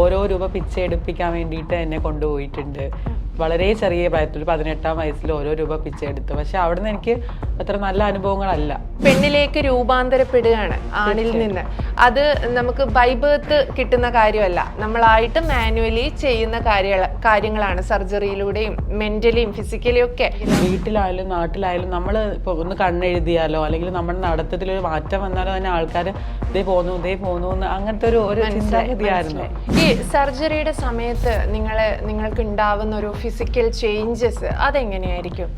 ഓരോ രൂപ പിച്ചെടുപ്പിക്കാൻ വേണ്ടിയിട്ട് എന്നെ കൊണ്ടുപോയിട്ടുണ്ട്. വളരെ ചെറിയ പ്രായത്തിൽ ഒരു പതിനെട്ടാം വയസ്സിൽ ഓരോ രൂപ പിച്ചെടുത്ത് പക്ഷെ അവിടുന്ന് എനിക്ക് അത്ര നല്ല അനുഭവങ്ങളല്ല. പെണ്ണിലേക്ക് രൂപാന്തരപ്പെടുകയാണ് ആണിൽ നിന്ന്. അത് നമുക്ക് ബൈബേർത്ത് കിട്ടുന്ന കാര്യമല്ല. നമ്മളായിട്ട് മാനുവലി ചെയ്യുന്ന കാര്യ കാര്യങ്ങളാണ്. സർജറിയിലൂടെയും മെന്റലിയും ഫിസിക്കലിയും ഒക്കെ. വീട്ടിലായാലും നാട്ടിലായാലും നമ്മൾ ഇപ്പോൾ ഒന്ന് കണ്ണെഴുതിയാലോ അല്ലെങ്കിൽ നമ്മുടെ നടത്തത്തിൽ ഒരു മാറ്റം വന്നാലോ തന്നെ ആൾക്കാർ ഇതേ പോന്നു ഇതേ പോന്നു എന്ന് അങ്ങനത്തെ ഒരു ഒരു ചിന്താഗതിയായിരുന്നു. ഈ സർജറിയുടെ സമയത്ത് നിങ്ങളെ നിങ്ങൾക്ക് ഉണ്ടാവുന്ന ഒരു ഫിസിക്കൽ ചേഞ്ചസ് അതെങ്ങനെയായിരിക്കും?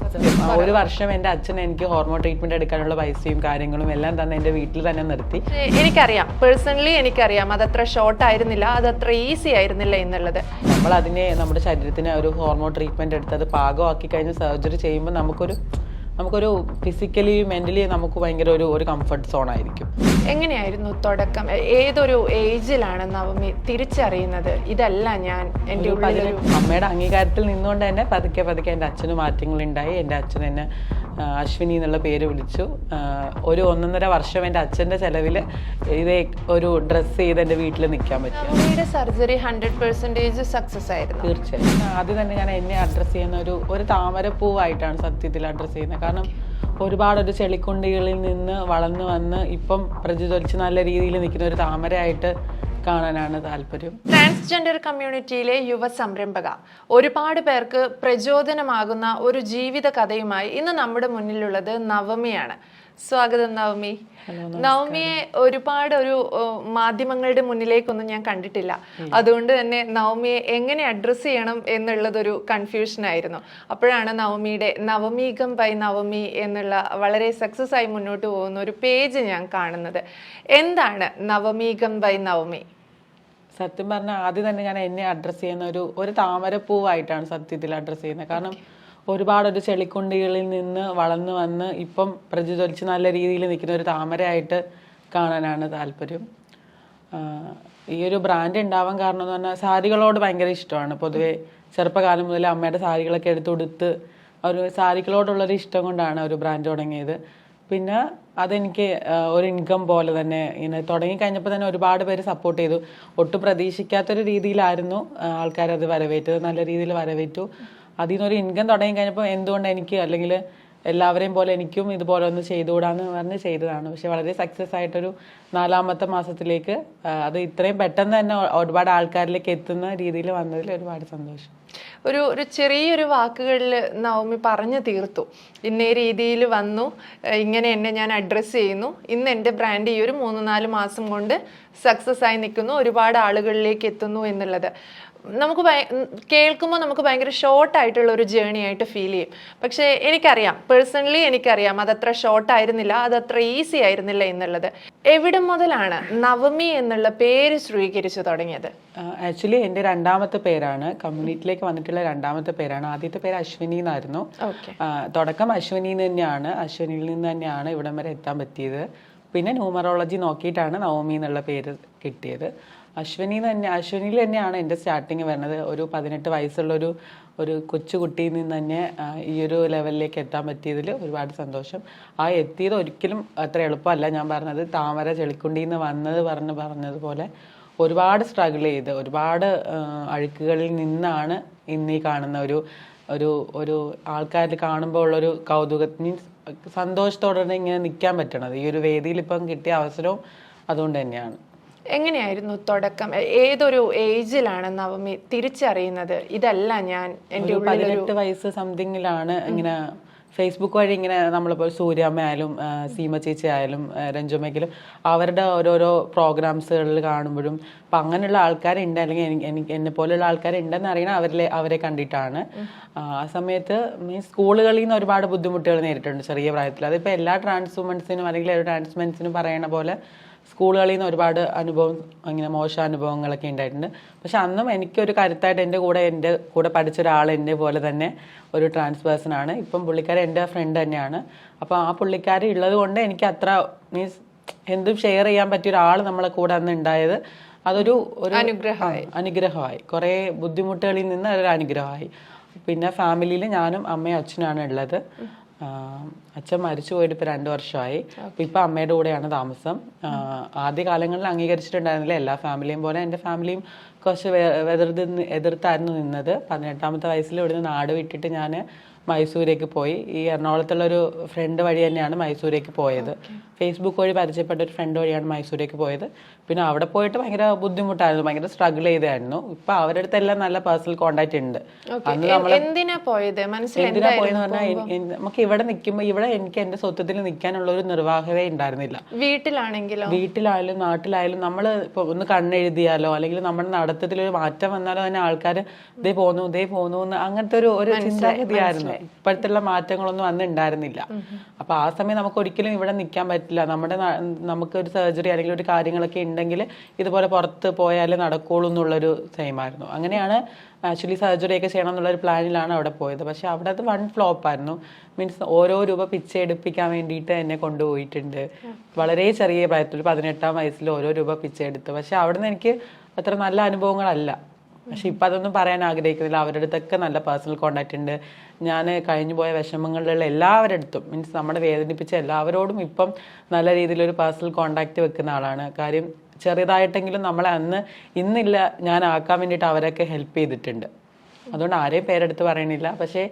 ഒരു വർഷം എന്റെ അച്ഛൻ എനിക്ക് ഹോർമോൺ ട്രീറ്റ്മെന്റ് എടുക്കാനുള്ള പൈസയും കാര്യങ്ങളും എല്ലാം തന്നെ എന്റെ വീട്ടിൽ തന്നെ നിർത്തി. എനിക്കറിയാം. പേഴ്സണലി എനിക്കറിയാം. അതത്ര ഷോർട്ട് ആയിരുന്നില്ല. അതത്ര ഈസി ആയിരുന്നില്ല എന്നുള്ളത്. നമ്മൾ അതിനെ നമ്മുടെ ശരീരത്തിന് ഒരു ഹോർമോൺ ട്രീറ്റ്മെന്റ് എടുത്തത് അത് പാകമാക്കി കഴിഞ്ഞ് സർജറി ചെയ്യുമ്പോൾ നമുക്കൊരു നമുക്കൊരു ഫിസിക്കലി മെന്റലി നമുക്ക് ഭയങ്കര ഒരു ഒരു കംഫർട്ട് സോൺ ആയിരിക്കും. എങ്ങനെയായിരുന്നു തുടക്കം? ഏതൊരു ഏജിലാണ് നവമി തിരിച്ചറിയുന്നത്? ഇതല്ല ഞാൻ എന്റെ അമ്മയുടെ അംഗീകാരത്തിൽ നിന്നുകൊണ്ട് തന്നെ പതുക്കെ പതുക്കെ എന്റെ അച്ഛന് മാറ്റങ്ങളുണ്ടായി. എന്റെ അച്ഛൻ എന്നെ അശ്വിനി എന്നുള്ള പേര് വിളിച്ചു. ഒരു ഒന്നൊന്നര വർഷം എന്റെ അച്ഛന്റെ ചെലവിൽ ഇതേ ഒരു ഡ്രസ്സ് ചെയ്ത് എന്റെ വീട്ടിൽ നിൽക്കാൻ പറ്റും. സർജറി ഹൺഡ്രഡ് പെർസെന്റേജ് സക്സസ് ആയിരുന്നു. തീർച്ചയായും. ആദ്യം തന്നെ ഞാൻ എന്നെ അഡ്രസ്സ് ചെയ്യുന്ന ഒരു ഒരു താമരപ്പൂവായിട്ടാണ് സത്യത്തിൽ അഡ്രസ്സ് ചെയ്യുന്നത്. കാരണം ഒരുപാട് ഒരു ചെളിക്കുണ്ടികളിൽ നിന്ന് വളർന്നു വന്ന് ഇപ്പം പ്രതിധ്വനിച്ച് നല്ല രീതിയിൽ നിൽക്കുന്ന ഒരു താമരയായിട്ട് കാണാനാണ് താല്പര്യം. ട്രാൻസ്ജെൻഡർ കമ്മ്യൂണിറ്റിയിലെ യുവ സംരംഭക ഒരുപാട് പേർക്ക് പ്രചോദനമാകുന്ന ഒരു ജീവിത കഥയുമായി ഇന്ന് നമ്മുടെ മുന്നിലുള്ളത് നവമിയാണ്. സ്വാഗതം നവമി. നവമിയെ ഒരുപാട് ഒരു മാധ്യമങ്ങളുടെ മുന്നിലേക്കൊന്നും ഞാൻ കണ്ടിട്ടില്ല. അതുകൊണ്ട് തന്നെ നവമിയെ എങ്ങനെ അഡ്രസ്സ് ചെയ്യണം എന്നുള്ളതൊരു കൺഫ്യൂഷൻ ആയിരുന്നു. അപ്പോഴാണ് നവമിയുടെ നവമീകം ബൈ നവമി എന്നുള്ള വളരെ സക്സസ് ആയി മുന്നോട്ട് പോകുന്ന ഒരു പേജ് ഞാൻ കാണുന്നത്. എന്താണ് നവമീകം ബൈ നവമി? സത്യം പറഞ്ഞാൽ ആദ്യം തന്നെ ഞാൻ എന്നെ അഡ്രസ്സ് ചെയ്യുന്ന ഒരു ഒരു താമരപ്പൂവായിട്ടാണ് സത്യത്തിൽ അഡ്രസ്സ് ചെയ്യുന്നത്. കാരണം ഒരുപാട് ഒരു ചെളിക്കുണ്ടികളിൽ നിന്ന് വളർന്നു വന്ന് ഇപ്പം പ്രതിജ്വലിച്ച് നല്ല രീതിയിൽ നിൽക്കുന്ന ഒരു താമരയായിട്ട് കാണാനാണ് താല്പര്യം. ഈ ഒരു ബ്രാൻഡ് ഉണ്ടാവാൻ കാരണം എന്ന് പറഞ്ഞാൽ സാരികളോട് ഭയങ്കര ഇഷ്ടമാണ്. പൊതുവെ ചെറുപ്പകാലം മുതൽ അമ്മയുടെ സാരികളൊക്കെ എടുത്തുകൊടുത്ത് ഒരു സാരികളോടുള്ളൊരു ഇഷ്ടം കൊണ്ടാണ് ഒരു ബ്രാൻഡ് തുടങ്ങിയത്. പിന്നെ അതെനിക്ക് ഒരു ഇൻകം പോലെ തന്നെ ഇങ്ങനെ തുടങ്ങി കഴിഞ്ഞപ്പോൾ തന്നെ ഒരുപാട് പേര് സപ്പോർട്ട് ചെയ്തു. ഒട്ടും പ്രതീക്ഷിക്കാത്തൊരു രീതിയിലായിരുന്നു ആൾക്കാരത് വരവേറ്റത്. നല്ല രീതിയിൽ വരവേറ്റു. അതിൽ നിന്നൊരു ഇൻകം തുടങ്ങി കഴിഞ്ഞപ്പോൾ എന്തുകൊണ്ട് എനിക്ക് അല്ലെങ്കിൽ എല്ലാവരെയും പോലെ എനിക്കും ഇതുപോലെ ഒന്ന് ചെയ്തുകൂടാന്ന് പറഞ്ഞ് ചെയ്തതാണ്. പക്ഷെ വളരെ സക്സസ് ആയിട്ടൊരു നാലാമത്തെ മാസത്തിലേക്ക് അത് ഇത്രയും പെട്ടെന്ന് തന്നെ ഒരുപാട് ആൾക്കാരിലേക്ക് എത്തുന്ന രീതിയിൽ വന്നതിൽ ഒരുപാട് സന്തോഷം. ഒരു ഒരു ചെറിയൊരു വാക്കുകളിൽ നവമി പറഞ്ഞു തീർത്തു. ഇന്നേ രീതിയിൽ വന്നു. ഇങ്ങനെ എന്നെ ഞാൻ അഡ്രസ്സ് ചെയ്യുന്നു. ഇന്ന് എന്റെ ബ്രാൻഡ് ഈ ഒരു മൂന്ന് നാല് മാസം കൊണ്ട് സക്സസ് ആയി നിൽക്കുന്നു. ഒരുപാട് ആളുകളിലേക്ക് എത്തുന്നു എന്നുള്ളത്. നമുക്ക് കേൾക്കുമ്പോൾ നമുക്ക് ഭയങ്കര ഷോർട്ട് ആയിട്ടുള്ള ഒരു ജേണി ആയിട്ട് ഫീൽ ചെയ്യും. പക്ഷേ എനിക്കറിയാം. പേഴ്സണലി എനിക്കറിയാം. അതത്ര ഷോർട്ട് ആയിരുന്നില്ല. അതത്ര ഈസി ആയിരുന്നില്ല എന്നുള്ളത്. എവിടെ മുതലാണ് നവമി എന്നുള്ള പേര് സ്വീകരിച്ചു തുടങ്ങിയത്? ആക്ച്വലി എന്റെ രണ്ടാമത്തെ പേരാണ്. കമ്മ്യൂണിറ്റിയിലേക്ക് വന്നിട്ടുള്ള രണ്ടാമത്തെ പേരാണ്. ആദ്യത്തെ പേര് അശ്വിനി എന്നായിരുന്നു. തുടക്കം അശ്വിനി തന്നെയാണ്. അശ്വിനിയിൽ നിന്ന് തന്നെയാണ് ഇവിടം വരെ എത്താൻ പറ്റിയത്. പിന്നെ ന്യൂമറോളജി നോക്കിയിട്ടാണ് നവമി എന്നുള്ള പേര് കിട്ടിയത്. അശ്വിനി തന്നെ അശ്വനിൽ തന്നെയാണ് എന്റെ സ്റ്റാർട്ടിങ് വരുന്നത്. ഒരു പതിനെട്ട് വയസ്സുള്ള ഒരു ഒരു കൊച്ചുകുട്ടിയിൽ നിന്ന് തന്നെ ഈ ഒരു ലെവലിലേക്ക് എത്താൻ പറ്റിയതിൽ ഒരുപാട് സന്തോഷം. ആ എത്തിയത് ഒരിക്കലും അത്ര എളുപ്പമല്ല. ഞാൻ പറഞ്ഞത് താമര ചെളിക്കുണ്ടിയിൽ നിന്ന് വന്നത് പറഞ്ഞ് പറഞ്ഞതുപോലെ ഒരുപാട് സ്ട്രഗിൾ ചെയ്ത് ഒരുപാട് അഴുക്കുകളിൽ നിന്നാണ് ഇന്ന് കാണുന്ന ഒരു ഒരു ഒരു ആൾക്കാരിൽ കാണുമ്പോൾ ഉള്ളൊരു കൗതുക. മീൻസ് സന്തോഷത്തോടെ ഇങ്ങനെ നിൽക്കാൻ പറ്റണത്. ഈ ഒരു വേദിയിൽ ഇപ്പം കിട്ടിയ അവസരവും അതുകൊണ്ട് തന്നെയാണ്. എങ്ങനെയായിരുന്നു തുടക്കം? ഏതൊരു ഏജിലാണ് നവമി തിരിച്ചറിയുന്നത്? ഇതല്ല ഞാൻ എന്റെ പതിനെട്ട് വയസ്സ് സംതിങ്ങിലാണ് ഇങ്ങനെ ഫേസ്ബുക്ക് വഴി ഇങ്ങനെ നമ്മളിപ്പോൾ സൂര്യാമ്മ ആയാലും സീമ ചേച്ചി ആയാലും രഞ്ജുമ്മയ്ക്കിലും അവരുടെ ഓരോരോ പ്രോഗ്രാംസുകളിൽ കാണുമ്പോഴും അപ്പം അങ്ങനെയുള്ള ആൾക്കാരുണ്ട് അല്ലെങ്കിൽ എനിക്ക് എന്നെ പോലെയുള്ള ആൾക്കാരുണ്ടെന്ന് അറിയണ അവരിലെ അവരെ കണ്ടിട്ടാണ്. ആ സമയത്ത് മീൻസ് സ്കൂളുകളിൽ നിന്ന് ഒരുപാട് ബുദ്ധിമുട്ടുകൾ നേരിട്ടുണ്ട് ചെറിയ പ്രായത്തിൽ. അതിപ്പോൾ എല്ലാ ട്രാൻസ് വുമൻസിനും അല്ലെങ്കിൽ ഒരു ട്രാൻസ് മെൻസിനും പറയണ പോലെ സ്കൂളുകളിൽ നിന്ന് ഒരുപാട് അനുഭവം ഇങ്ങനെ മോശം അനുഭവങ്ങളൊക്കെ ഉണ്ടായിട്ടുണ്ട്. പക്ഷെ അന്നും എനിക്കൊരു കരുത്തായിട്ട് എന്റെ കൂടെ എന്റെ കൂടെ പഠിച്ച ഒരാൾ എന്റെ പോലെ തന്നെ ഒരു ട്രാൻസ് പേഴ്സൺ ആണ്. ഇപ്പം പുള്ളിക്കാരൻ എന്റെ ഫ്രണ്ട് തന്നെയാണ്. അപ്പോൾ ആ പുള്ളിക്കാരി ഉള്ളത് കൊണ്ട് എനിക്ക് അത്ര മീൻസ് എന്തും ഷെയർ ചെയ്യാൻ പറ്റിയ ഒരാൾ നമ്മളെ കൂടെ അന്ന് ഉണ്ടായത്. അതൊരു ഒരു അനുഗ്രഹമായി. അനുഗ്രഹമായി. കുറേ ബുദ്ധിമുട്ടുകളിൽ നിന്ന് അതൊരു അനുഗ്രഹമായി. പിന്നെ ഫാമിലിയിൽ ഞാനും അമ്മയും അച്ഛനാണ് ഉള്ളത്. അച്ഛൻ മരിച്ചു പോയിട്ട് ഇപ്പൊ രണ്ടു വർഷമായി. ഇപ്പൊ അമ്മയുടെ കൂടെയാണ് താമസം. ആദ്യ കാലങ്ങളിൽ അംഗീകരിച്ചിട്ടുണ്ടായിരുന്നില്ല. എല്ലാ ഫാമിലിയും പോലെ എന്റെ ഫാമിലിയും കുറച്ച് എതിർത്ത് എതിർത്തായിരുന്നു നിന്നത്. പതിനെട്ടാമത്തെ വയസ്സിൽ ഇവിടുന്ന് നാട് വിട്ടിട്ട് ഞാൻ മൈസൂരേക്ക് പോയി. ഈ എറണാകുളത്തുള്ള ഒരു ഫ്രണ്ട് വഴി തന്നെയാണ് മൈസൂരേക്ക് പോയത്. ഫേസ്ബുക്ക് വഴി പരിചയപ്പെട്ട ഒരു ഫ്രണ്ട് വഴിയാണ് മൈസൂരേക്ക് പോയത്. പിന്നെ അവിടെ പോയിട്ട് ഭയങ്കര ബുദ്ധിമുട്ടായിരുന്നു. ഭയങ്കര സ്ട്രഗിൾ ചെയ്തായിരുന്നു. ഇപ്പൊ അവരുടെ അടുത്തെല്ലാം നല്ല പേഴ്സണൽ കോണ്ടാക്ട് ഉണ്ട്. അന്ന് എന്തിനാ പോയത്? എന്തിനാ പോയെന്ന് പറഞ്ഞാൽ നമുക്ക് ഇവിടെ നിൽക്കുമ്പോൾ ഇവിടെ എനിക്ക് എന്റെ സ്വത്വത്തിൽ നിൽക്കാനുള്ള ഒരു നിർവാഹത ഉണ്ടായിരുന്നില്ല. വീട്ടിലാണെങ്കിലും? വീട്ടിലായാലും നാട്ടിലായാലും നമ്മൾ ഒന്ന് കണ്ണെഴുതിയാലോ അല്ലെങ്കിൽ നമ്മുടെ നടത്തത്തിൽ ഒരു മാറ്റം വന്നാലോ തന്നെ ആൾക്കാർ ഇതേ പോന്നു ഇതേ പോന്നു എന്ന് അങ്ങനത്തെ ഒരു ഒരു ചിന്താഗതിയായിരുന്നു. ഇപ്പോഴത്തുള്ള മാറ്റങ്ങളൊന്നും അന്ന് ഉണ്ടായിരുന്നില്ല. അപ്പൊ ആ സമയം നമുക്ക് ഒരിക്കലും ഇവിടെ നിൽക്കാൻ പറ്റില്ല. നമ്മുടെ നമുക്ക് ഒരു സർജറി അല്ലെങ്കിൽ ഒരു കാര്യങ്ങളൊക്കെ ഉണ്ടെങ്കിൽ ഇതുപോലെ പുറത്ത് പോയാലേ നടക്കുള്ളൂ എന്നുള്ളൊരു ടൈമായിരുന്നു അങ്ങനെയാണ് ആക്ച്വലി സർജറി ഒക്കെ ചെയ്യണം എന്നുള്ളൊരു പ്ലാനിലാണ് അവിടെ പോയത്. പക്ഷേ അവിടെ അത് വൺ ഫ്ലോപ്പ് ആയിരുന്നു. മീൻസ് ഓരോ രൂപ പിച്ച എടുപ്പിക്കാൻ വേണ്ടിയിട്ട് എന്നെ കൊണ്ടുപോയിട്ടുണ്ട്. വളരെ ചെറിയ പ്രായത്തിൽ പതിനെട്ടാം വയസ്സിൽ ഓരോ രൂപ പിച്ച എടുത്തു. പക്ഷെ നിന്ന് എനിക്ക് അത്ര നല്ല അനുഭവങ്ങളല്ല. പക്ഷെ ഇപ്പം അതൊന്നും പറയാൻ ആഗ്രഹിക്കുന്നില്ല. അവരുടെ അടുത്തൊക്കെ നല്ല പേഴ്സണൽ കോണ്ടാക്ട് ഉണ്ട്. ഞാൻ കഴിഞ്ഞു പോയ വിഷമങ്ങളിലുള്ള എല്ലാവരുടെ അടുത്തും മീൻസ് നമ്മളെ വേദനിപ്പിച്ച എല്ലാവരോടും ഇപ്പം നല്ല രീതിയിലൊരു പേഴ്സണൽ കോണ്ടാക്ട് വെക്കുന്ന ആളാണ്. കാര്യം ചെറുതായിട്ടെങ്കിലും നമ്മളെ അന്ന് ഇന്നില്ല ഞാൻ ആക്കാൻ വേണ്ടിയിട്ട് അവരൊക്കെ ഹെൽപ്പ് ചെയ്തിട്ടുണ്ട്. അതുകൊണ്ട് ആരെയും പേരെടുത്ത് പറയണില്ല. പക്ഷേ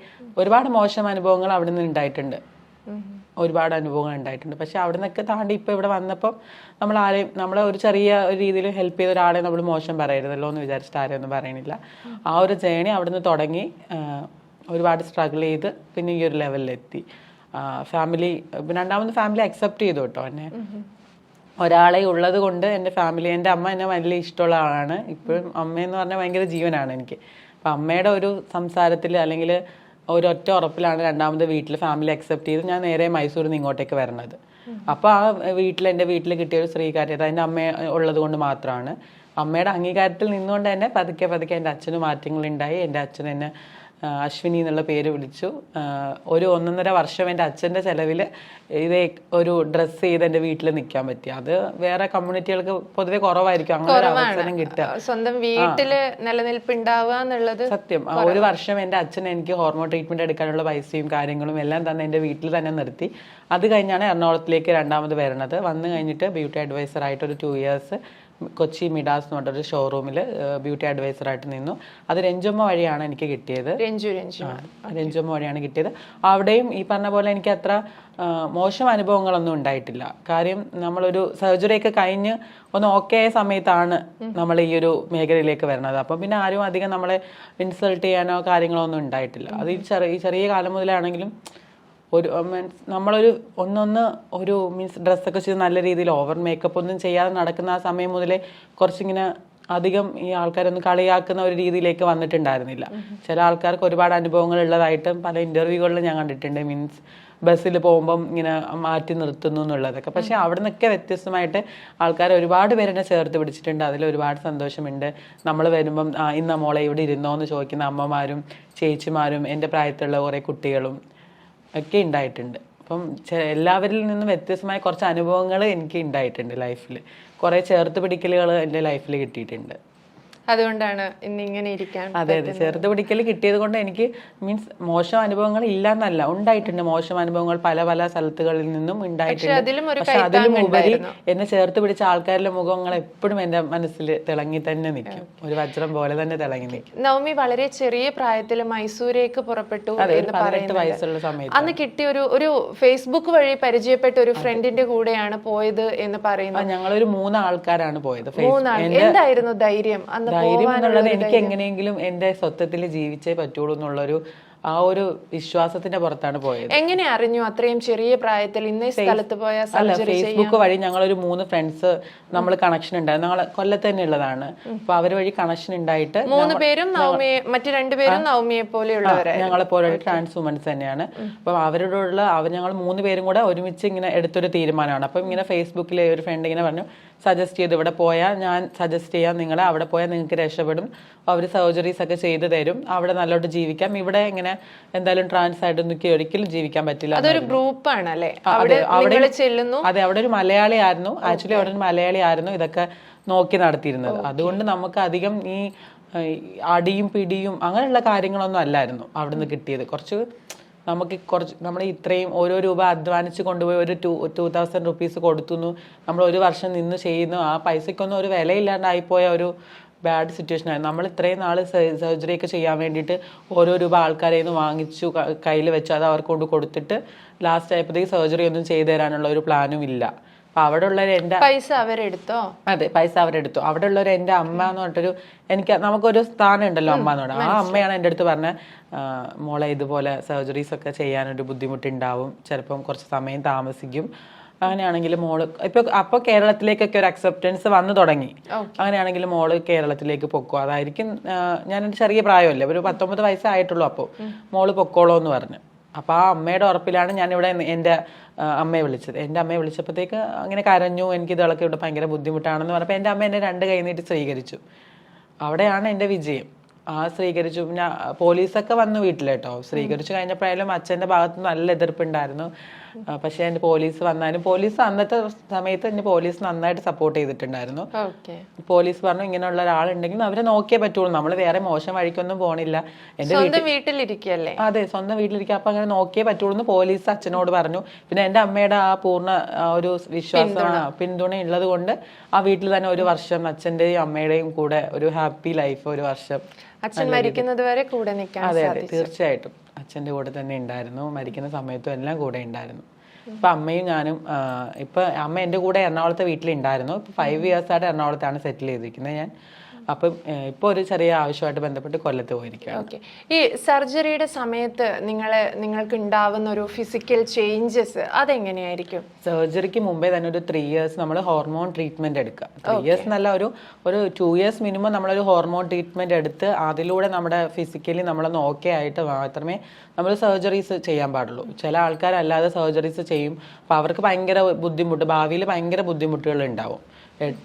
ഒരുപാട് മോശം അനുഭവങ്ങൾ അവിടെ നിന്ന് ഉണ്ടായിട്ടുണ്ട്. ഒരുപാട് അനുഭവങ്ങൾ ഉണ്ടായിട്ടുണ്ട്. പക്ഷെ അവിടെ നിന്നൊക്കെ താണ്ടി ഇപ്പോൾ ഇവിടെ വന്നപ്പം നമ്മൾ ആരെയും നമ്മളെ ഒരു ചെറിയ രീതിയിൽ ഹെൽപ്പ് ചെയ്ത ഒരാളെ നമ്മൾ മോശം പറയരുതല്ലോ എന്ന് വിചാരിച്ചിട്ട് ആരെയൊന്നും പറയണില്ല. ആ ഒരു ജേണി അവിടെ നിന്ന് തുടങ്ങി ഒരുപാട് സ്ട്രഗിൾ ചെയ്ത് പിന്നെ ഈ ഒരു ലെവലിലെത്തി ഫാമിലി രണ്ടാമത് ഫാമിലി അക്സെപ്റ്റ് ചെയ്തു കേട്ടോ എന്നെ. ഒരാളെ ഉള്ളത് കൊണ്ട് എന്റെ ഫാമിലി എന്റെ അമ്മ എന്നെ വലിയ ഇഷ്ടമുള്ള ആളാണ്. ഇപ്പോഴും അമ്മയെന്ന് പറഞ്ഞാൽ ഭയങ്കര ജീവനാണ് എനിക്ക്. അപ്പം അമ്മയുടെ ഒരു സംസാരത്തിൽ അല്ലെങ്കിൽ ഒരൊറ്റ ഉറപ്പിലാണ് രണ്ടാമത് വീട്ടിൽ ഫാമിലി അക്സെപ്റ്റ് ചെയ്ത് ഞാൻ നേരെ മൈസൂരിൽ നിന്ന് ഇങ്ങോട്ടേക്ക് വരണത് അപ്പോൾ ആ വീട്ടിൽ എന്റെ വീട്ടിൽ കിട്ടിയ ഒരു സ്ത്രീകാര്യത എന്റെ അമ്മ ഉള്ളത് കൊണ്ട് മാത്രമാണ്. അമ്മയുടെ അംഗീകാരത്തിൽ നിന്നുകൊണ്ട് തന്നെ പതുക്കെ പതുക്കെ എന്റെ അച്ഛന് മാറ്റങ്ങളുണ്ടായി എന്റെ അച്ഛൻ എന്നെ അശ്വിനി എന്നുള്ള പേര് വിളിച്ചു. ഒരു ഒന്നൊന്നര വർഷം എന്റെ അച്ഛന്റെ ചിലവിൽ ഇതേ ഒരു ഡ്രസ്സ് ചെയ്ത് എന്റെ വീട്ടിൽ നിൽക്കാൻ പറ്റി. അത് വേറെ കമ്മ്യൂണിറ്റികൾക്ക് പൊതുവെ കുറവായിരിക്കും. അങ്ങനെ ഒരു അവസരം കിട്ടുക. സ്വന്തം വീട്ടിൽ നിലനിൽപ്പ് ഉണ്ടാവുക എന്നുള്ളത് സത്യം. ഒരു വർഷം എന്റെ അച്ഛൻ എനിക്ക് ഹോർമോൺ ട്രീറ്റ്മെന്റ് എടുക്കാനുള്ള പൈസയും കാര്യങ്ങളും എല്ലാം തന്നെ എന്റെ വീട്ടിൽ തന്നെ നിർത്തി. അത് കഴിഞ്ഞാണ് എറണാകുളത്തിലേക്ക് രണ്ടാമത് വരുന്നത് വന്നു കഴിഞ്ഞിട്ട് ബ്യൂട്ടി അഡ്വൈസർ ആയിട്ട് ഒരു ടു ഇയേഴ്സ് കൊച്ചി മിഡാസ് എന്ന് പറഞ്ഞൊരു ഷോറൂമിൽ ബ്യൂട്ടി അഡ്വൈസർ ആയിട്ട് നിന്നു. അത് രഞ്ജമ്മ വഴിയാണ് എനിക്ക് കിട്ടിയത്. രഞ്ജു രഞ്ജു. രഞ്ജമ്മ വഴിയാണ് കിട്ടിയത്. അവിടെയും ഈ പറഞ്ഞ പോലെ എനിക്ക് അത്ര മോശം അനുഭവങ്ങളൊന്നും ഉണ്ടായിട്ടില്ല. കാര്യം നമ്മളൊരു സർജറി ഒക്കെ കഴിഞ്ഞ് ഒന്ന് ഓക്കെ ആയ സമയത്താണ് നമ്മൾ ഈ ഒരു മേഖലയിലേക്ക് വരുന്നത്. അപ്പം പിന്നെ ആരും അധികം നമ്മളെ ഇൻസൾട്ട് ചെയ്യാനോ കാര്യങ്ങളോ ഒന്നും ഉണ്ടായിട്ടില്ല. അത് ഈ ചെറിയ ചെറിയ കാലം മുതലാണെങ്കിലും ഒരു മീൻസ് നമ്മളൊരു ഒന്നൊന്ന് ഒരു മീൻസ് ഡ്രസ്സൊക്കെ ചെയ്ത് നല്ല രീതിയിൽ ഓവർ മേക്കപ്പ് ഒന്നും ചെയ്യാതെ നടക്കുന്ന ആ സമയം മുതലേ കുറച്ചിങ്ങനെ അധികം ഈ ആൾക്കാരൊന്നും കളിയാക്കുന്ന ഒരു രീതിയിലേക്ക് വന്നിട്ടുണ്ടായിരുന്നില്ല. ചില ആൾക്കാർക്ക് ഒരുപാട് അനുഭവങ്ങൾ ഉള്ളതായിട്ടും പല ഇന്റർവ്യൂകളിലും ഞാൻ കണ്ടിട്ടുണ്ട്. മീൻസ് ബസ്സിൽ പോകുമ്പം ഇങ്ങനെ മാറ്റി നിർത്തുന്നു എന്നുള്ളതൊക്കെ. പക്ഷെ അവിടെ നിന്നൊക്കെ വ്യത്യസ്തമായിട്ട് ആൾക്കാർ ഒരുപാട് പേരെന്നെ ചേർത്ത് പിടിച്ചിട്ടുണ്ട്. അതിൽ ഒരുപാട് സന്തോഷമുണ്ട്. നമ്മൾ വരുമ്പം "ആ, ഇന്ന മോളെ ഇവിടെ ഇരുന്നോ? എന്ന് ചോദിക്കുന്ന അമ്മമാരും ചേച്ചിമാരും എന്റെ പ്രായത്തിലുള്ള കുറേ കുട്ടികളും ഒക്കെ ഉണ്ടായിട്ടുണ്ട് അപ്പം എല്ലാവരിൽ നിന്നും വ്യത്യസ്തമായ കുറച്ച് അനുഭവങ്ങൾ എനിക്ക് ഉണ്ടായിട്ടുണ്ട് ലൈഫിൽ കുറേ ചേർത്ത് പിടിക്കലുകൾ എന്റെ ലൈഫിൽ കിട്ടിയിട്ടുണ്ട്. അതുകൊണ്ടാണ് ഇന്നിങ്ങനെ ഇരിക്കാൻ അതെ അതെ. ചെറുത് പിടിക്കൽ കിട്ടിയത് കൊണ്ട് എനിക്ക് മീൻസ് മോശം അനുഭവങ്ങൾ ഇല്ല എന്നല്ല ഉണ്ടായിട്ടുണ്ട് മോശം അനുഭവങ്ങൾ പല പല സ്ഥലത്തുകളിൽ നിന്നും ഉണ്ടായിട്ടുണ്ട്. പക്ഷെ അതിലും ഉപരി എന്നെ ചേർത്ത് പിടിച്ച ആൾക്കാരുടെ മുഖങ്ങൾ എപ്പോഴും എന്റെ മനസ്സിൽ തിളങ്ങി തന്നെ നിൽക്കും. ഒരു വജ്രം പോലെ തന്നെ തിളങ്ങി നിൽക്കും. നവമി വളരെ ചെറിയ പ്രായത്തിൽ മൈസൂരേക്ക് പുറപ്പെട്ടു എന്ന് പതിനെട്ട് വയസ്സുള്ള സമയത്ത് അന്ന് കിട്ടിയ ഒരു ഒരു ഫേസ്ബുക്ക് വഴി പരിചയപ്പെട്ട ഒരു ഫ്രണ്ടിന്റെ കൂടെയാണ് പോയത് എന്ന് പറയുന്നത് ഞങ്ങളൊരു മൂന്ന് ആൾക്കാരാണ് പോയത് എന്തായിരുന്നു ധൈര്യം? അന്ന് ധൈര്യം എന്നുള്ളത് എനിക്ക് എങ്ങനെയെങ്കിലും എന്റെ സ്വത്വത്തിൽ ജീവിച്ചേ പറ്റുള്ളൂ എന്നുള്ളൊരു ആ ഒരു വിശ്വാസത്തിന്റെ പുറത്താണ് പോയത്. എങ്ങനെ അറിഞ്ഞു? അത്രയും ചെറിയ പ്രായത്തിൽ ഇന്നേ സ്ഥലത്ത് പോയ അല്ല ഫേസ്ബുക്ക് വഴി ഞങ്ങൾ ഒരു മൂന്ന് ഫ്രണ്ട്സ് നമ്മൾ കണക്ഷൻ ഉണ്ടായിരുന്നു. ഞങ്ങൾ കൊല്ലത്ത് തന്നെ ഉള്ളതാണ്. അപ്പൊ അവർ വഴി കണക്ഷൻ ഉണ്ടായിട്ട് മൂന്ന് പേരും നവമിയെ മറ്റു രണ്ടുപേരും നവമിയെ പോലെയുള്ളവരെ ഞങ്ങളെ പോലെ ട്രാൻസ് വുമൻസ് തന്നെയാണ്. അപ്പൊ അവരോടുള്ള അവർ ഞങ്ങൾ മൂന്ന് പേരും കൂടെ ഒരുമിച്ച് ഇങ്ങനെ എടുത്തൊരു തീരുമാനമാണ്. അപ്പൊ ഇങ്ങനെ ഫേസ്ബുക്കിലെ ഒരു ഫ്രണ്ട് ഇങ്ങനെ പറഞ്ഞു സജസ്റ്റ് ചെയ്ത്. ഇവിടെ പോയാൽ ഞാൻ സജസ്റ്റ് ചെയ്യാം നിങ്ങളെ. അവിടെ പോയാൽ നിങ്ങൾക്ക് രക്ഷപ്പെടും. അവർ സർജറീസ് ഒക്കെ ചെയ്തു തരും. അവിടെ നല്ലോട്ട് ജീവിക്കാം. ഇവിടെ ഇങ്ങനെ എന്തായാലും ട്രാൻസ് ആയിട്ടൊന്നും ഒരിക്കലും ജീവിക്കാൻ പറ്റില്ല അതൊരു ഗ്രൂപ്പാണ് അല്ലേ അവിടെ ചെല്ലുന്നു. അതെ അവിടെ ഒരു മലയാളി ആയിരുന്നു. ആക്ച്വലി അവിടെ ഒരു മലയാളി ആയിരുന്നു ഇതൊക്കെ നോക്കി നടത്തിയിരുന്നത്. അതുകൊണ്ട് നമുക്ക് അധികം ഈ അടിയും പിടിയും അങ്ങനെയുള്ള കാര്യങ്ങളൊന്നും അല്ലായിരുന്നു അവിടെ നിന്ന് കിട്ടിയത്. കുറച്ച് നമുക്ക് കുറച്ച് നമ്മൾ ഇത്രയും ഓരോ രൂപ അധ്വാനിച്ച് കൊണ്ടുപോയി ഒരു ടു ടു തൗസൻഡ് റുപ്പീസ് കൊടുത്തുന്നു. നമ്മൾ ഒരു വർഷം നിന്ന് ചെയ്യുന്നു. ആ പൈസയ്ക്കൊന്നും ഒരു വിലയില്ലാണ്ടായിപ്പോയ ഒരു ബാഡ് സിറ്റുവേഷൻ ആയിരുന്നു. നമ്മൾ ഇത്രയും നാൾ സർജറി ഒക്കെ ചെയ്യാൻ വേണ്ടിയിട്ട് ഓരോ രൂപ ആൾക്കാരെ നിന്ന് വാങ്ങിച്ചു കയ്യിൽ വെച്ച് അത് അവർക്ക് കൊണ്ട് കൊടുത്തിട്ട് ലാസ്റ്റ് ആയപ്പോഴത്തേക്ക് സർജറി ഒന്നും ചെയ്തു തരാനുള്ള ഒരു പ്ലാനും ഇല്ല. അപ്പം അവിടെ ഉള്ളവർ എന്റെ പൈസ അവരെടുത്തോ? അതെ പൈസ അവരെടുത്തു. അവിടെ ഉള്ളവർ എന്റെ അമ്മ എന്ന് പറഞ്ഞിട്ടൊരു എനിക്ക് നമുക്കൊരു സ്ഥാനം ഉണ്ടല്ലോ അമ്മ എന്ന് പറഞ്ഞാൽ. ആ അമ്മയാണ് എന്റെ അടുത്ത് പറഞ്ഞ മോളെ ഇതുപോലെ സർജറീസ് ഒക്കെ ചെയ്യാനൊരു ബുദ്ധിമുട്ടുണ്ടാവും. ചിലപ്പം കുറച്ച് സമയം താമസിക്കും. അങ്ങനെയാണെങ്കിൽ മോൾ ഇപ്പൊ അപ്പൊ കേരളത്തിലേക്കൊക്കെ ഒരു അക്സെപ്റ്റൻസ് വന്നു തുടങ്ങി. അങ്ങനെയാണെങ്കിൽ മോൾ കേരളത്തിലേക്ക് പൊക്കോ? അതായിരിക്കും ഞാൻ ചെറിയ പ്രായമല്ലേ? ഒരു പത്തൊമ്പത് വയസ്സായിട്ടുള്ളൂ അപ്പോൾ മോൾ പൊക്കോളോ എന്ന് പറഞ്ഞു. അപ്പോൾ ആ അമ്മയുടെ ഉറപ്പിലാണ് ഞാനിവിടെ എന്റെ അമ്മയെ വിളിച്ചത്. എന്റെ അമ്മയെ വിളിച്ചപ്പോഴത്തേക്ക് അങ്ങനെ കരഞ്ഞു എനിക്ക് ഇതൊക്കെ ഇവിടെ ഭയങ്കര ബുദ്ധിമുട്ടാണെന്ന് പറഞ്ഞപ്പോൾ എന്റെ അമ്മ എന്നെ രണ്ട് കൈ നീട്ടി സ്വീകരിച്ചു. അവിടെയാണ് എന്റെ വിജയം. ആ സ്വീകരിച്ചു. പിന്നെ പോലീസൊക്കെ വന്നു വീട്ടിലേട്ടോ സ്വീകരിച്ചു കഴിഞ്ഞപ്പോഴായാലും അച്ഛന്റെ ഭാഗത്ത് നല്ല എതിർപ്പുണ്ടായിരുന്നു. പക്ഷേ എന്റെ പോലീസ് വന്നാലും പോലീസ് അന്നത്തെ സമയത്ത് എന്നെ പോലീസ് നന്നായിട്ട് സപ്പോർട്ട് ചെയ്തിട്ടുണ്ടായിരുന്നു. പോലീസ് പറഞ്ഞു ഇങ്ങനെയുള്ള ഒരാളുണ്ടെങ്കിൽ അവരെ നോക്കിയേ പറ്റുള്ളൂ. നമ്മൾ വേറെ മോശം വഴിക്കൊന്നും പോണില്ല. എന്റെ സ്വന്തം വീട്ടിലിരിക്കല്ലേ അതെ സ്വന്തം വീട്ടിലിരിക്കുക. അപ്പൊ അങ്ങനെ നോക്കിയേ പറ്റുള്ളൂ എന്ന് പോലീസ് അച്ഛനോട് പറഞ്ഞു. പിന്നെ എന്റെ അമ്മയുടെ ആ പൂർണ ഒരു വിശ്വാസം ആ, പിന്തുണ ഉള്ളത് കൊണ്ട് ആ വീട്ടിൽ തന്നെ ഒരു വർഷം അച്ഛന്റെയും അമ്മയുടെയും കൂടെ ഒരു ഹാപ്പി ലൈഫ് ഒരു വർഷം. അച്ഛൻ മരിക്കുന്നത് വരെ കൂടെ നിൽക്കാൻ അതെ അതെ തീർച്ചയായിട്ടും. അച്ഛന്റെ കൂടെ തന്നെ ഉണ്ടായിരുന്നു. മരിക്കുന്ന സമയത്തും എല്ലാം കൂടെ ഉണ്ടായിരുന്നു. ഇപ്പൊ അമ്മയും ഞാനും ഇപ്പൊ അമ്മ എന്റെ കൂടെ എറണാകുളത്തെ വീട്ടിലുണ്ടായിരുന്നു. ഇപ്പൊ ഫൈവ് ഇയേഴ്സ് ആയിട്ട് എറണാകുളത്താണ് സെറ്റിൽ ചെയ്തിരിക്കുന്നത്. ഞാൻ അപ്പം ഇപ്പൊ ഒരു ചെറിയ ആവശ്യമായിട്ട് ബന്ധപ്പെട്ട് കൊല്ലത്ത് പോയിരിക്കുക ഓക്കെ. ഈ സർജറിയുടെ സമയത്ത് നിങ്ങളെ നിങ്ങൾക്ക് ഉണ്ടാവുന്ന ഒരു ഫിസിക്കൽ ചേഞ്ചസ് അതെങ്ങനെയായിരിക്കും? സർജറിക്ക് മുമ്പേ തന്നെ ഒരു ത്രീ ഇയേഴ്സ് നമ്മൾ ഹോർമോൺ ട്രീറ്റ്മെന്റ് എടുക്കുക. ത്രീ ഇയേഴ്സ് എന്നല്ല ഒരു ഒരു ടു ഇയേഴ്സ് മിനിമം നമ്മളൊരു ഹോർമോൺ ട്രീറ്റ്മെന്റ് എടുത്ത് അതിലൂടെ നമ്മുടെ ഫിസിക്കലി നമ്മളൊന്ന് ഓക്കെ ആയിട്ട് മാത്രമേ നമ്മൾ സർജറീസ് ചെയ്യാൻ പാടുള്ളൂ. ചില ആൾക്കാരല്ലാതെ സർജറീസ് ചെയ്യും. അപ്പോൾ അവർക്ക് ഭയങ്കര ബുദ്ധിമുട്ട് ഭാവിയിൽ ഭയങ്കര ബുദ്ധിമുട്ടുകൾ ഉണ്ടാവും.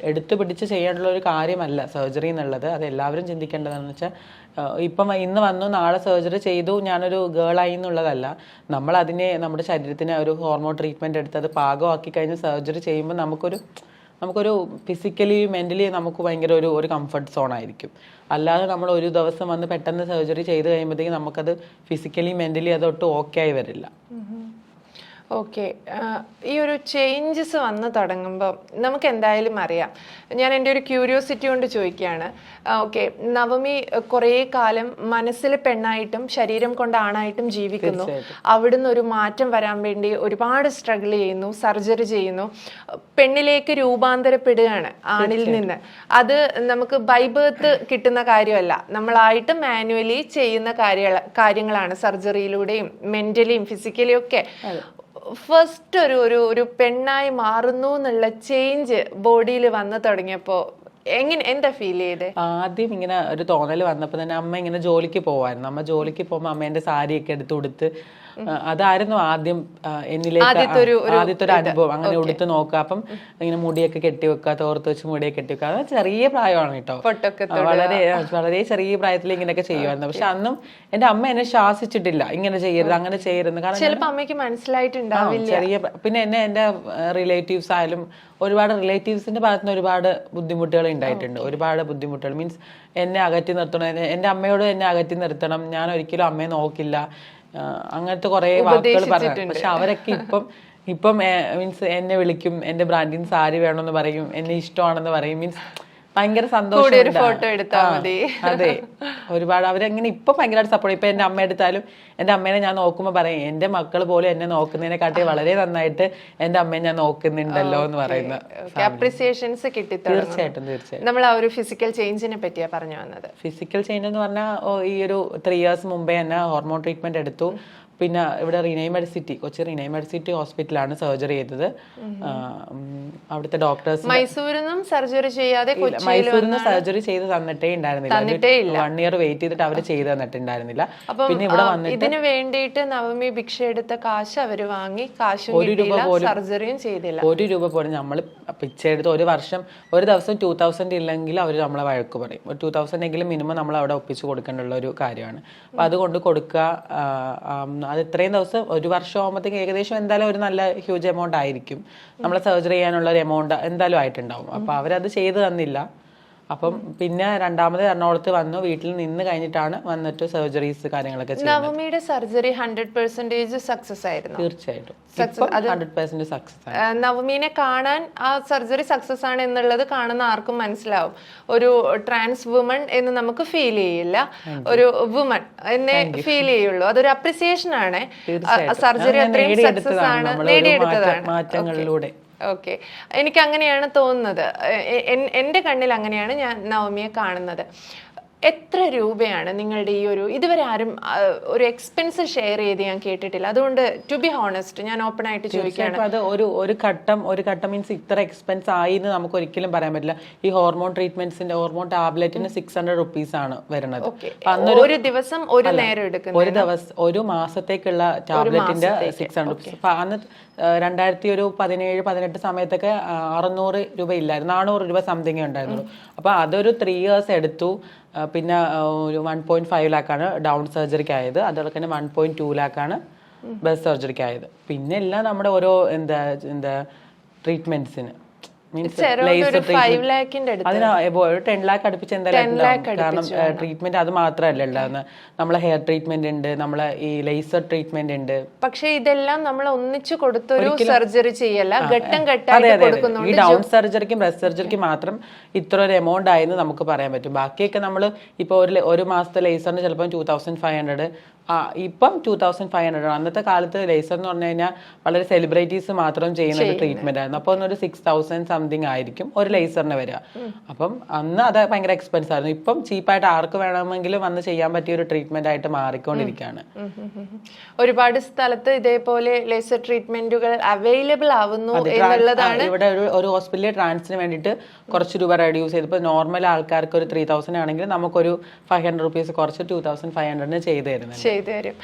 എടുത്തു പിടിച്ച് ചെയ്യാനുള്ള ഒരു കാര്യമല്ല സർജറി എന്നുള്ളത്. അത് എല്ലാവരും ചിന്തിക്കേണ്ടതെന്ന് വെച്ചാൽ ഇപ്പം ഇന്ന് വന്നു നാളെ സർജറി ചെയ്തു ഞാനൊരു ഗേളായി എന്നുള്ളതല്ല. നമ്മൾ അതിനെ നമ്മുടെ ശരീരത്തിന് ഒരു ഹോർമോൺ ട്രീറ്റ്മെന്റ് എടുത്ത് അത് പാകമാക്കി കഴിഞ്ഞ് സർജറി ചെയ്യുമ്പോൾ നമുക്കൊരു നമുക്കൊരു ഫിസിക്കലി മെന്റലി നമുക്ക് ഭയങ്കര ഒരു ഒരു കംഫർട്ട് സോൺ ആയിരിക്കും. അല്ലാതെ നമ്മൾ ഒരു ദിവസം വന്ന് പെട്ടെന്ന് സർജറി ചെയ്ത് കഴിയുമ്പോഴത്തേക്കും നമുക്കത് ഫിസിക്കലി മെന്റലി അതൊട്ടും ഓക്കെ ആയി വരില്ല. ഓക്കെ. ഈ ഒരു ചേഞ്ചസ് വന്ന് തുടങ്ങുമ്പോൾ നമുക്ക് എന്തായാലും അറിയാം. ഞാൻ എന്റെ ഒരു ക്യൂരിയോസിറ്റി കൊണ്ട് ചോദിക്കുകയാണ്. ഓക്കെ നവമി കുറേ കാലം മനസ്സിൽ പെണ്ണായിട്ടും ശരീരം കൊണ്ട് ആണായിട്ടും ജീവിക്കുന്നു. അവിടുന്ന് ഒരു മാറ്റം വരാൻ വേണ്ടി ഒരുപാട് സ്ട്രഗിൾ ചെയ്യുന്നു സർജറി ചെയ്യുന്നു. പെണ്ണിലേക്ക് രൂപാന്തരപ്പെടുകയാണ് ആണിൽ നിന്ന്. അത് നമുക്ക് ബൈബേർത്ത് കിട്ടുന്ന കാര്യമല്ല. നമ്മളായിട്ട് മാനുവലി ചെയ്യുന്ന കാര്യ കാര്യങ്ങളാണ് സർജറിയിലൂടെയും മെന്റലിയും ഫിസിക്കലിയും ഒക്കെ ഫസ്റ്റ് ഒരു ഒരു ഒരു പെണ്ണായി മാറുന്നു എന്നുള്ള ചേഞ്ച് ബോഡിയിൽ വന്നു തുടങ്ങിയപ്പോ എങ്ങനെ എന്താ ഫീൽ ചെയ്തേ? ആദ്യം ഇങ്ങനെ ഒരു തോന്നൽ വന്നപ്പോൾ തന്നെ അമ്മ ഇങ്ങനെ ജോലിക്ക് പോവായിരുന്നു. അമ്മ ജോലിക്ക് പോകുമ്പോൾ അമ്മേന്റെ സാരിയൊക്കെ എടുത്ത് ഉടുത്ത് ആ, അതായിരുന്നു ആദ്യം എന്നിലേക്ക് ആദ്യത്തെ ഒരു- അനുഭവം. അങ്ങനെ ഉടുത്ത് നോക്കുക. അപ്പം ഇങ്ങനെ മുടിയൊക്കെ കെട്ടി വെക്കുക തോർത്ത് വെച്ച് മുടിയൊക്കെ കെട്ടി വെക്കുക. അത് ചെറിയ പ്രായമാണ് കേട്ടോ. വളരെ വളരെ ചെറിയ പ്രായത്തിൽ ഇങ്ങനെയൊക്കെ ചെയ്യുമായിരുന്നു. പക്ഷെ അന്നും എന്റെ അമ്മ എന്നെ ശാസിച്ചിട്ടില്ല. ഇങ്ങനെ ചെയ്യരുത് അങ്ങനെ ചെയ്യരുത്. കാരണം ചിലപ്പോ അമ്മയ്ക്ക് മനസ്സിലായിട്ടുണ്ടാവില്ല. ചെറിയ പിന്നെ എന്നെ എന്റെ റിലേറ്റീവ്സ് ആയാലും ഒരുപാട് റിലേറ്റീവ്സിന്റെ ഭാഗത്ത് നിന്ന് ഒരുപാട് ബുദ്ധിമുട്ടുകൾ ഉണ്ടായിട്ടുണ്ട്. ഒരുപാട് ബുദ്ധിമുട്ടുകൾ. മീൻസ് എന്നെ അകറ്റി നിർത്തണം. എന്റെ എന്റെ അമ്മയോട് എന്നെ അകറ്റി നിർത്തണം. ഞാൻ ഒരിക്കലും അമ്മയെ നോക്കില്ല. അങ്ങനത്തെ കുറെ വാക്കുകൾ പറഞ്ഞു പക്ഷെ അവരൊക്കെ ഇപ്പം ഇപ്പം മീൻസ് എന്നെ വിളിക്കും എന്റെ ബ്രാൻഡിന് സാരി വേണമെന്ന് പറയും എന്നെ ഇഷ്ടമാണെന്ന് പറയും. മീൻസ് ഭയങ്കര സന്തോഷം ഒരു ഫോട്ടോ എടുത്താ മതി. അതെ. ഒരുപാട് അവരങ്ങനെ ഇപ്പൊ ഭയങ്കരമായിട്ട് സപ്പോർട്ട് ഇപ്പൊ എന്റെ അമ്മ എടുത്താലും എന്റെ അമ്മേനെ ഞാൻ നോക്കുമ്പോ പറയും എന്റെ മക്കൾ പോലും എന്നെ നോക്കുന്നതിനെക്കാട്ടി വളരെ നന്നായിട്ട് എന്റെ അമ്മയെ ഞാൻ നോക്കുന്നുണ്ടല്ലോ എന്ന് പറയുന്ന അപ്രിസിയേഷൻസ് കിട്ടി തീർച്ചയായിട്ടും തീർച്ചയായിട്ടും. നമ്മൾ ആ ഒരു ഫിസിക്കൽ ചേഞ്ചിനെ പറ്റിയാ പറഞ്ഞു വന്നത്. ഫിസിക്കൽ ചേഞ്ച് എന്ന് പറഞ്ഞാൽ ഈ ഒരു ത്രീ ഇയേഴ്സ് മുമ്പേ തന്നെ ഹോർമോൺ ട്രീറ്റ്മെന്റ് എടുത്തു. പിന്നെ ഇവിടെ റീനൈമഡ് മെഡിസിറ്റി കൊച്ചി റീനൈമഡ് മെഡിസിറ്റി ഹോസ്പിറ്റലാണ് സർജറി ചെയ്തത്. അവിടുത്തെ ഡോക്ടേഴ്സ് മൈസൂരിൽ നിന്നും സർജറി ചെയ്യാതെ മൈസൂരിൽ നിന്ന് സർജറി ചെയ്ത് തന്നിട്ടേ ഉണ്ടായിരുന്നില്ല. വൺ ഇയർ വെയിറ്റ് ചെയ്തിട്ട് അവർ ചെയ്ത് തന്നിട്ടുണ്ടായിരുന്നില്ല. പിന്നെ ഇവിടെ വന്നിട്ട് ഇതിന് വേണ്ടിയിട്ട് നവമി ഭിക്ഷ എടുത്ത കാശ് അവർ വാങ്ങി കാശ് ഒരു രൂപ പോലും- സർജറിയും ചെയ്തില്ല. ഒരു രൂപ പോലും നമ്മൾ പിച്ച എടുത്ത് ഒരു വർഷം ഒരു ദിവസം ടൂ തൗസൻഡ് ഇല്ലെങ്കിൽ അവർ നമ്മളെ വഴക്ക് പറയും. ഒരു ടൂ തൗസൻഡ് എങ്കിലും മിനിമം നമ്മൾ അവിടെ ഒപ്പിച്ച് കൊടുക്കേണ്ടുള്ള ഒരു കാര്യമാണ്. അപ്പൊ അതുകൊണ്ട് കൊടുക്കുക അത് ഇത്രയും ദിവസം ഒരു വർഷം ആകുമ്പോഴത്തേക്ക് ഏകദേശം എന്തായാലും ഒരു നല്ല ഹ്യൂജ് എമൗണ്ട് ആയിരിക്കും. നമ്മളെ സർജറി ചെയ്യാനുള്ള ഒരു എമൗണ്ട് എന്തായാലും ആയിട്ടുണ്ടാവും. അപ്പൊ അവരത് ചെയ്തു തന്നില്ല. അപ്പം പിന്നെ രണ്ടാമത് എറണാകുളത്ത് വന്നു. വീട്ടിൽ നിന്ന് കഴിഞ്ഞിട്ടാണ് വന്നിട്ട് സർജറീസ് കാര്യങ്ങളൊക്കെ നവമിയുടെ സർജറി ഹൺഡ്രഡ് പെർസെന്റേജ് സക്സസ് ആയിരുന്നു. തീർച്ചയായിട്ടും. ഹൺഡ്രഡ് പെർസെന്റ് സക്സസ് നവമീനെ കാണാൻ ആ സർജറി സക്സസ് ആണ് എന്നുള്ളത് കാണുന്ന ആർക്കും മനസ്സിലാവും. ഒരു ട്രാൻസ് വുമൺ എന്ന് നമുക്ക് ഫീൽ ചെയ്യില്ല. ഒരു വുമൺ എന്നെ ഫീൽ ചെയ്യുള്ളൂ. അതൊരു അപ്രിസിയേഷൻ ആണ്. സർജറി അത്രയും സക്സസ് ആണ്. നേടിയെടുത്തതാണ്. മാറ്റങ്ങളിലൂടെ. ഓക്കെ എനിക്ക് അങ്ങനെയാണ് തോന്നുന്നത് എന്റെ കണ്ണിൽ അങ്ങനെയാണ് ഞാൻ നവമിയെ കാണുന്നത്. എത്ര രൂപയാണ് നിങ്ങളുടെ ഈ ഒരു ഇതുവരെ ആരും ഒരു എക്സ്പെൻസ് ഷെയർ ചെയ്ത് ഞാൻ കേട്ടിട്ടില്ല. അതുകൊണ്ട് ടു ബി ഹോണസ്റ്റ് ഞാൻ ഓപ്പൺ ആയിട്ട് ചോദിക്കുകയാണ്. അത് ഒരു ഒരു ഘട്ടം ഒരു ഘട്ടം മീൻസ് ഇത്ര എക്സ്പെൻസ് ആയി എന്ന് നമുക്ക് ഒരിക്കലും പറയാൻ പറ്റില്ല. ഈ ഹോർമോൺ ട്രീറ്റ്മെന്റ്സിന്റെ ഹോർമോൺ ടാബ്ലറ്റിന് സിക്സ് ഹൺഡ്രഡ് റുപ്പീസ് ആണ് വരുന്നത്. ഒരു ദിവസം ഒരു നേരം എടുക്കുന്നു ഒരു ദിവസം ഒരു മാസത്തേക്കുള്ള ടാബ്ലറ്റിന്റെ സിക്സ് ഹൺഡ്രഡ് റുപ്പീസ് അന്ന് രണ്ടായിരത്തി ഒരു പതിനേഴ് പതിനെട്ട് സമയത്തൊക്കെ അറുന്നൂറ് രൂപ ഇല്ലായിരുന്നു നാനൂറ് രൂപ സംതിങ് ഉണ്ടായിരുന്നു അപ്പൊ അതൊരു ത്രീ ഇയേഴ്സ് എടുത്തു. പിന്നെ ഒരു വൺ പോയിന്റ് ഫൈവ് ലാക്കാണ് ഡൗൺ സർജറിക്ക് ആയത് അതുപോലെ തന്നെ വൺ പോയിന്റ് ടു ലാക്കാണ് ബസ് സർജറിക്ക് ആയത് പിന്നെ എല്ലാം നമ്മുടെ ഓരോ എന്താ എന്താ ട്രീറ്റ്മെന്റ്സിന് അതിന് ഒരു ടെൻ ലാക്ക് അടുപ്പിച്ച് എന്തായാലും. കാരണം ട്രീറ്റ്മെന്റ് അത് മാത്രമല്ല ഉണ്ടാകുന്നത് നമ്മളെ ഹെയർ ട്രീറ്റ്മെന്റ് ഉണ്ട് നമ്മളെ ഈ ലേസർ ട്രീറ്റ്മെന്റ് ഉണ്ട്. പക്ഷേ ഇതെല്ലാം നമ്മൾ ഒന്നിച്ചു കൊടുത്തൊരു സർജറി ചെയ്യല്ല. ഘട്ടം ഘട്ടം ഈ ഡൗൺ സർജറിക്കും ബ്രസ്റ്റ് സർജറിക്കും മാത്രം ഇത്ര ഒരു എമൗണ്ട് ആയെന്ന് നമുക്ക് പറയാൻ പറ്റും. ബാക്കിയൊക്കെ നമ്മൾ ഇപ്പോൾ ഒരു ഒരു മാസത്തെ ലേസറിന് ചിലപ്പോൾ ടൂ തൗസൻഡ് ഫൈവ് ഹൺഡ്രഡ് ആ ഇപ്പം ടൂ തൗസൻഡ് ഫൈവ് ഹൺഡ്രഡ് ആണ്. അന്നത്തെ കാലത്ത് ലേസർ എന്ന് പറഞ്ഞു കഴിഞ്ഞാൽ വളരെ സെലിബ്രിറ്റീസ് മാത്രം ചെയ്യുന്ന ഒരു ട്രീറ്റ്മെന്റ് ആയിരുന്നു. അപ്പോൾ ഒരു സിക്സ് തൗസൻഡ് സംതിങ് ആയിരിക്കും ഒരു ലേസറിന് വരിക. അപ്പം അന്ന് അത് ഭയങ്കര എക്സ്പെൻസ് ആയിരുന്നു. ഇപ്പം ചീപ്പായിട്ട് ആർക്ക് വേണമെങ്കിലും വന്ന് ചെയ്യാൻ പറ്റിയ ഒരു ട്രീറ്റ്മെന്റ് ആയിട്ട് മാറിക്കൊണ്ടിരിക്കുകയാണ്. ഒരുപാട് സ്ഥലത്ത് ഇതേപോലെ ലേസർ ട്രീറ്റ്മെന്റുകൾ അവൈലബിൾ ആവുന്നു എന്നുള്ളതാണ് ഇവിടെ ഒരു ഒരു ഹോസ്പിറ്റലിൽ ട്രാൻസിന് വേണ്ടിയിട്ട് കുറച്ച് രൂപ റെഡ്യൂസ് ചെയ്ത്. ഇപ്പോൾ നോർമൽ ആൾക്കാർക്ക് ഒരു ത്രീ തൗസൻഡ് ആണെങ്കിൽ നമുക്കൊരു ഫൈവ് ഹൺഡ്രഡ് റുപ്പീസ് കുറച്ച് ടൂ തൗസൻഡ് ഫൈവ് ഹൺഡ്രഡിന് ചെയ്ത് തരുന്നുണ്ട്. ചെയ്തു തരും